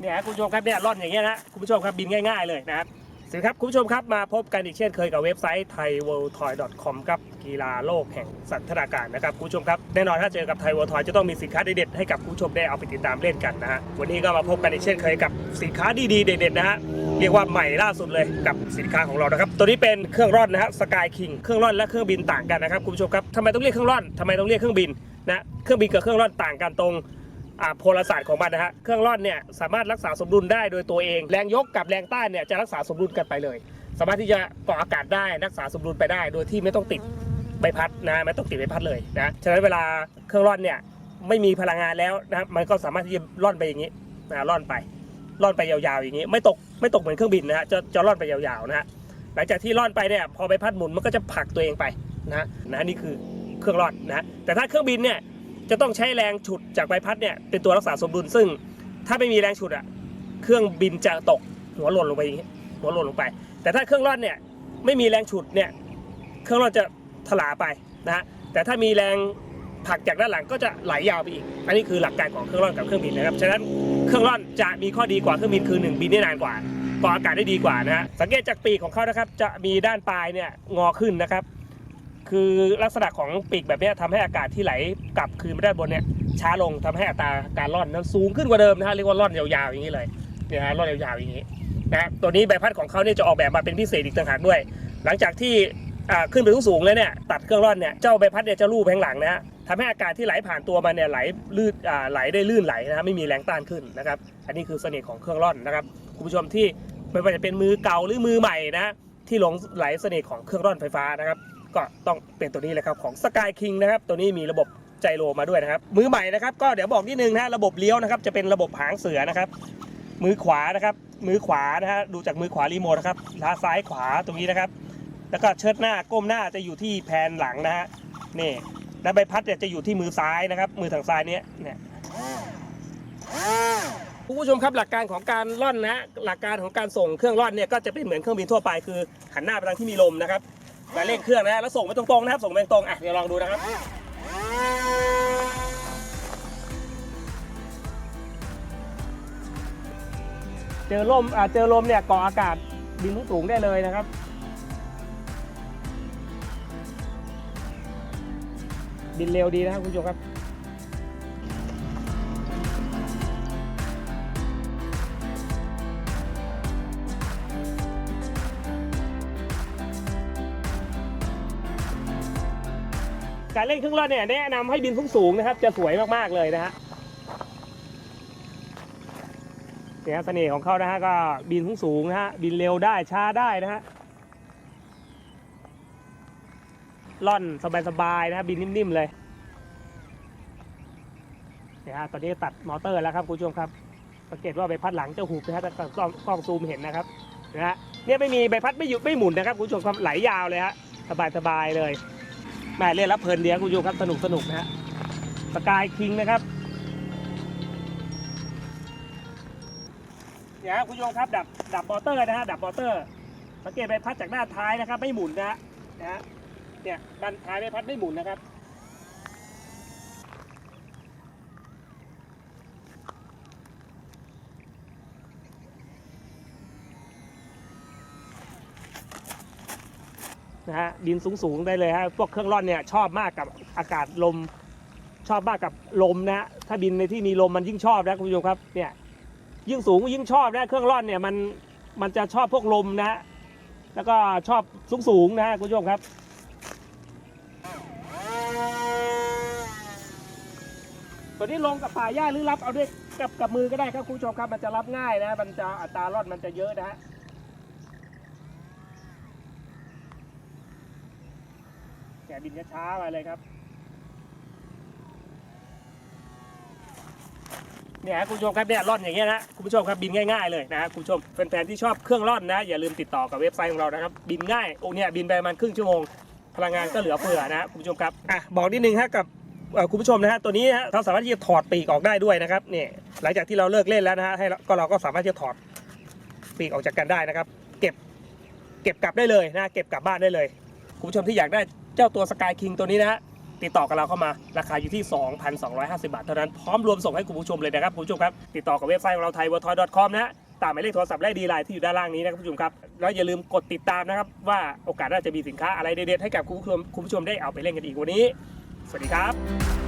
เนี่ยคุณผู้ชมครับเนี่ยร่อนอย่างเงี้ยนะคุณผู้ชมครับบินง่าย ๆเลยนะครับสวัสดีครับคุณผู้ชมครับมาพบกันอีกเช่นเคยกับเว็บไซต์ thaiworldtoy.com ครับกีฬาโลกแห่งสันทนาการนะครับคุณผู้ชมครับแน่นอนถ้าเจอกับ Thai World Toy จะต้องมีสินค้าเด็ดๆให้กับคุณผู้ชมได้เอาไปติดตามเล่นกันนะฮะวันนี้ก็มาพบกันอีกเช่นเคยกับสินค้าดีๆเด็ดๆนะฮะเรียกว่าใหม่ล่าสุดเลยกับสินค้าของเรานะครับตัวนี้เป็นเครื่องร่อนนะฮะสกายคิงเครื่องร่อนและเครื่องบินต่างกันนะครับคุณผู้ชมครับทำไมต้องเรียกเครื่องร่อนทำไมต้องเรียกเครื่องบินนะเครื่องบินกับเครื่องร่อนต่างกันตรง โพลศาสตร์ของมันนะฮะเครื่องร่อนเนี่ยสามารถรักษาสมดุลได้โดยตัวเอง แรงยกกับแรงต้านเนี่ยจะรักษาสมดุลกันไปเลย สามารถที่จะเกาะอากาศได้รักษาสมดุลไปได้ โดยที่ไม่ต้องติดใบพัดนะไม่ต้องติดใบพัดเลยนะฉะนั้นเวลาเครื่องร่อนเนี่ยไม่มีพลังงานแล้วนะมันก็สามารถที่จะร่อนไปอย่างนี้นะร่อนไปร่อนไปยาวๆอย่างนี้ ไม่ตกไม่ตกเหมือนเครื่องบินนะฮะจะจะร่อนไปยาวๆนะฮะหลังจากที่ร่อนไปเนี่ยพอใบพัดหมุนมันก็จะผลักตัวเองไปนะนะนี่คือเครื่องร่อนนะแต่ถ้าเครื่องบินเนี่ย จะต้องใช้แรงฉุดจากใบพัดเนี่ยเป็นตัวรักษาสมดุลซึ่ง ถ้าไม่มีแรงฉุดอะเครื่องบินจะตกหัวหล่นลงไปอย่างนี้หัวหล่นลงไป แต่ถ้าเครื่องร่อนเนี่ยไม่มีแรงฉุดเนี่ยเครื่องร่อนจะถลาไปนะฮะแต่ถ้ามีแรงผลักจากด้านหลังก็จะไหลยาวไปอีก อันนี้คือหลักการของเครื่องร่อนกับเครื่องบินนะครับ ฉะนั้นเครื่องร่อนจะมีข้อดีกว่าเครื่องบินคือหนึ่งบินได้นานกว่าเกาะอากาศได้ดีกว่านะฮะสังเกตจากปีกของเขานะครับจะมีด้านปลายเนี่ยงอขึ้นนะครับ คือลักษณะของปีกแบบนี้ยทำให้อากาศที่ไหลกลับคืนไปด้านบนเนี่ยช้าลงทำให้อัตราการร่อนนั้นสูงขึ้นกว่าเดิมนะฮะเรียกว่าร่อนยาวๆอย่างนี้เลยเนี่ยฮะร่อนยาวๆอย่างนี้นะตัวนี้ใบพัดของเขาเนี่ยจะออกแบบมาเป็นพิเศษอีกต่างหากด้วย หลังจากที่ขึ้นไปสูงๆเลยเนี่ยตัดเครื่องร่อนเนี่ยเจ้าใบพัดเนี่ยจะลู่ไปข้างหลังนะฮะทำให้อากาศที่ไหลผ่านตัวมันเนี่ยไหลลื่นไหลได้ลื่นไหลนะฮะไม่มีแรงต้านขึ้นนะครับอันนี้คือเสน่ห์ของเครื่องร่อนนะครับคุณผู้ชมที่ไม่ว่าจะเป็นมือเก่าหรือมือใหม่นะที่หลงไหลเสน่ห์ของเครื่องร่อนไฟฟ้านะครับ ก็ต้องเป็นตัวนี้เลยครับของ Sky King นะครับตัวนี้มีระบบไจโรมาด้วยนะครับ มือใหม่นะครับก็เดี๋ยวบอกนิดนึงนะระบบเลี้ยวนะครับจะเป็นระบบหางเสือนะครับ มือขวานะครับ มือขวานะฮะดูจากมือขวารีโมทนะครับล้าซ้ายขวาตรงนี้นะครับ แล้วก็เชิดหน้าก้มหน้าจะอยู่ที่แผ่นหลังนะฮะนี่แล้วใบพัดเนี่ยจะอยู่ที่มือซ้ายนะครับ มือทางซ้ายเนี้ยเนี่ยคุณผู้ชมครับหลักการของการล่อนนะฮะหลักการของการส่งเครื่องล่อนเนี่ยก็จะเป็นเหมือนเครื่องบินทั่วไปคือหันหน้าไปทางที่มีลมนะครับ แล้วเร่งเครื่องนะ แล้วส่งไปตรงๆนะครับ ส่งไปตรงๆอะ เดี๋ยวลองดูนะครับ เจอลมอ่าเจอลมเนี่ยเกาะอากาศบินสูงได้เลยนะครับบินเร็วดีนะครับคุณผู้ชมครับ การเล่นเครื่องร่อนเนี่ยแนะนำให้บินสูงๆนะครับ จะสวยมากๆเลยนะฮะเนี่ยเสน่ห์ของเขานะฮะก็บินสูงๆนะฮะบินเร็วได้ช้าได้นะฮะล่อนสบายๆนะฮะบินนิ่มๆเลยเนี่ยฮะตอนนี้ตัดมอเตอร์แล้วครับคุณผู้ชมครับสังเกตว่าใบพัดหลังจะหุบนะฮะกล้องกล้องซูมเห็นนะครับนะฮะเนี่ยไม่มีใบพัดไม่หยุดไม่หมุนนะครับคุณผู้ชมครับไหลยาวเลยฮะสบายๆเลย แม่เล่นแล้วเพลินเดียวคุณผู้ชมครับสนุกสนุกนะฮะสกายคิงนะครับเนี่ยครับคุณผู้ชมครับดับดับมอเตอร์นะฮะดับมอเตอร์ สังเกตใบพัดจากหน้าท้ายนะครับ ไม่หมุนนะฮะนะฮะเนี่ยด้านท้ายใบพัดไม่หมุนนะครับ นะฮะบินสูงๆได้เลยฮะพวกเครื่องร่อนเนี่ยชอบมากกับอากาศลม ชอบมากกับลมนะถ้าบินในที่มีลมมันยิ่งชอบนะคุณผู้ชมครับเนี่ยยิ่งสูงยิ่งชอบนะเครื่องร่อนเนี่ยมันมันจะชอบพวกลมนะแล้วก็ชอบสูงสูงๆนะคุณผู้ชมครับตัวนี้ลงกับป่าหญ้าหรือรับเอาด้วยกับกับมือก็ได้ครับคุณผู้ชมครับมันจะรับง่ายนะ มันจะอัตราร่อนมันจะเยอะนะฮะ แกบินช้าๆไปเลยครับ เนี่ยคุณผู้ชมครับเนี่ยร่อนอย่างเงี้ยนะคุณผู้ชมครับบินง่ายๆเลยนะฮะคุณผู้ชมแฟนๆที่ชอบเครื่องร่อนนะอย่าลืมติดต่อกับเว็บไซต์ของเรานะครับบินง่ายโอ้เนี่ยบินไปประมาณครึ่งชั่วโมงพลังงานก็เหลือเฟือนะคุณผู้ชมครับอะบอกนิดนึงฮะกับคุณผู้ชมนะฮะตัวนี้ฮะเราสามารถที่จะถอดปีกออกได้ด้วยนะครับเนี่ยหลังจากที่เราเลิกเล่นแล้วนะฮะให้ก็เราก็สามารถที่จะถอดปีกออกจากกันได้นะครับ เก็บเก็บกลับได้เลยนะเก็บกลับบ้านได้เลย คุณผู้ชมที่อยากได้ เจ้าตัวสกายคิงตัวนี้นะฮะติดต่อกับเราเข้ามา ราคาอยู่ที่ 2,250 บาท เท่านั้น พร้อมรวมส่งให้คุณผู้ชมเลยนะครับคุณผู้ชมครับ ติดต่อกับเว็บไซต์ของเราไทย w o r l d t o y c o m นะฮะตามหมายเลขโทรศัพท์และดีไลน์ที่อยู่ด้านล่างนี้นะครับคุณผู้ชมครับ แล้วอย่าลืมกดติดตามนะครับ ว่าโอกาสน่าจะมีสินค้าอะไรเด็ดๆให้กับคุณผู้ชมคุณผู้ชมได้เอาไปเล่นกันอีกวันนี้ สวัสดีครับ